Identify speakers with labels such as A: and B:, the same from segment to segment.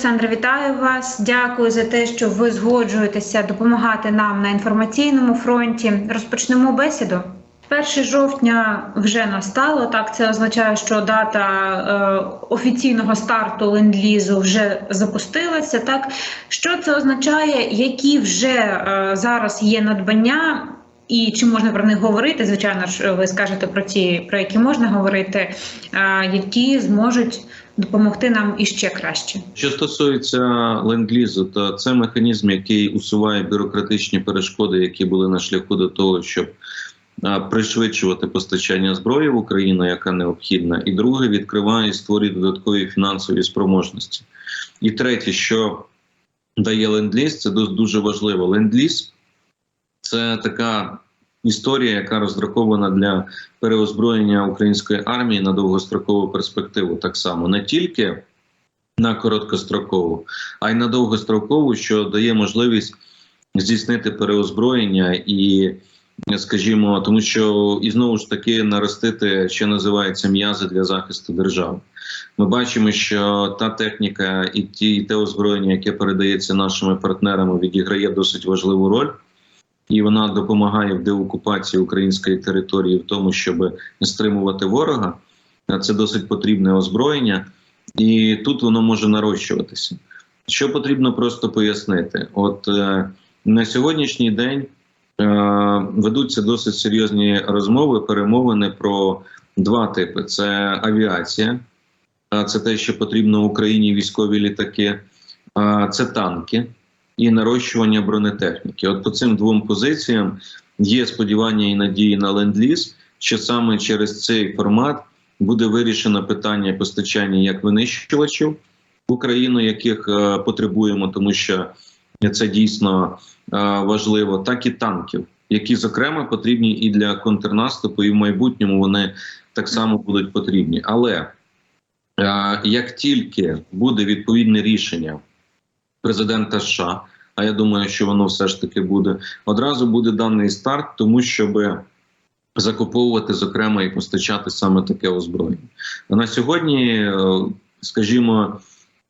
A: Олександре, вітаю вас. Дякую за те, що ви згоджуєтеся допомагати нам на інформаційному фронті. Розпочнемо бесіду. 1 жовтня вже настало. Так, це означає, що дата е, офіційного старту ленд-лізу вже запустилася. Так, що це означає, які вже е, зараз є надбання, і чи можна про них говорити? Звичайно ж, ви скажете про ті, про які можна говорити, е, які зможуть допомогти нам іще краще.
B: Що стосується ленд-лізу, то це механізм, який усуває бюрократичні перешкоди, які були на шляху до того, щоб пришвидшувати постачання зброї в Україну, яка необхідна, і друге відкриває і створює додаткові фінансові спроможності. І третє, що дає ленд-ліз, це дуже важливо. Ленд-ліз це така історія, яка розрахована для переозброєння української армії на довгострокову перспективу, так само не тільки на короткострокову, а й на довгострокову, що дає можливість здійснити переозброєння і, скажімо, тому що і знову ж таки наростити, що називається м'язи для захисту держави. Ми бачимо, що та техніка і ті і те озброєння, яке передається нашими партнерами, відіграє досить важливу роль. І вона допомагає в деокупації української території в тому, щоб стримувати ворога. Це досить потрібне озброєння, і тут воно може нарощуватися. Що потрібно просто пояснити? От е, на сьогоднішній день е, ведуться досить серйозні розмови, перемовини про два типи: це авіація, а це те, що потрібно Україні військові літаки, а це танки і нарощування бронетехніки. От по цим двом позиціям є сподівання і надії на ленд-ліз, що саме через цей формат буде вирішено питання постачання як винищувачів в Україну, яких е, потребуємо, тому що це дійсно е, важливо, так і танків, які зокрема потрібні і для контрнаступу, і в майбутньому вони так само будуть потрібні. Але е, як тільки буде відповідне рішення президента США, а я думаю, що воно все ж таки буде, одразу буде даний старт, тому щоб закуповувати зокрема і постачати саме таке озброєння. На сьогодні, е, скажімо,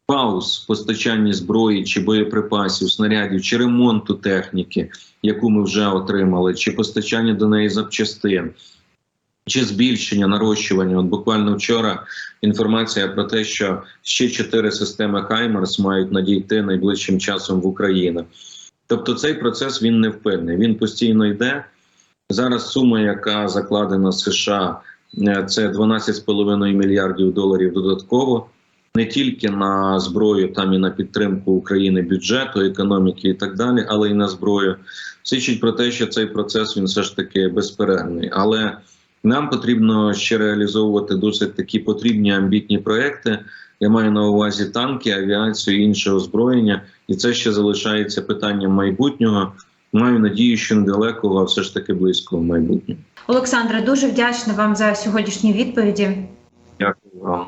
B: пауз в постачанні зброї чи боєприпасів, снарядів чи ремонту техніки, яку ми вже отримали, чи постачання до неї запчастин. Чи збільшення нарощування? От буквально вчора інформація про те, що ще чотири системи Хаймерс мають надійти найближчим часом в Україну. Тобто цей процес він невпинний, він постійно йде. Зараз сума, яка закладена США, е, це 12,5 мільярдів доларів додатково, не тільки на зброю, там і на підтримку України бюджету, економіки і так далі, але й на зброю. Свідчить про те, що цей процес він все ж таки безперервний. Але нам потрібно ще реалізовувати досить такі потрібні амбітні проекти. Я маю на увазі танки, авіацію і інше озброєння, і це ще залишається питанням майбутнього. Маю надію, що недалекого, а все ж таки близького майбутнього.
A: Олександре, дуже вдячна вам за сьогоднішні відповіді.
B: Дякую вам.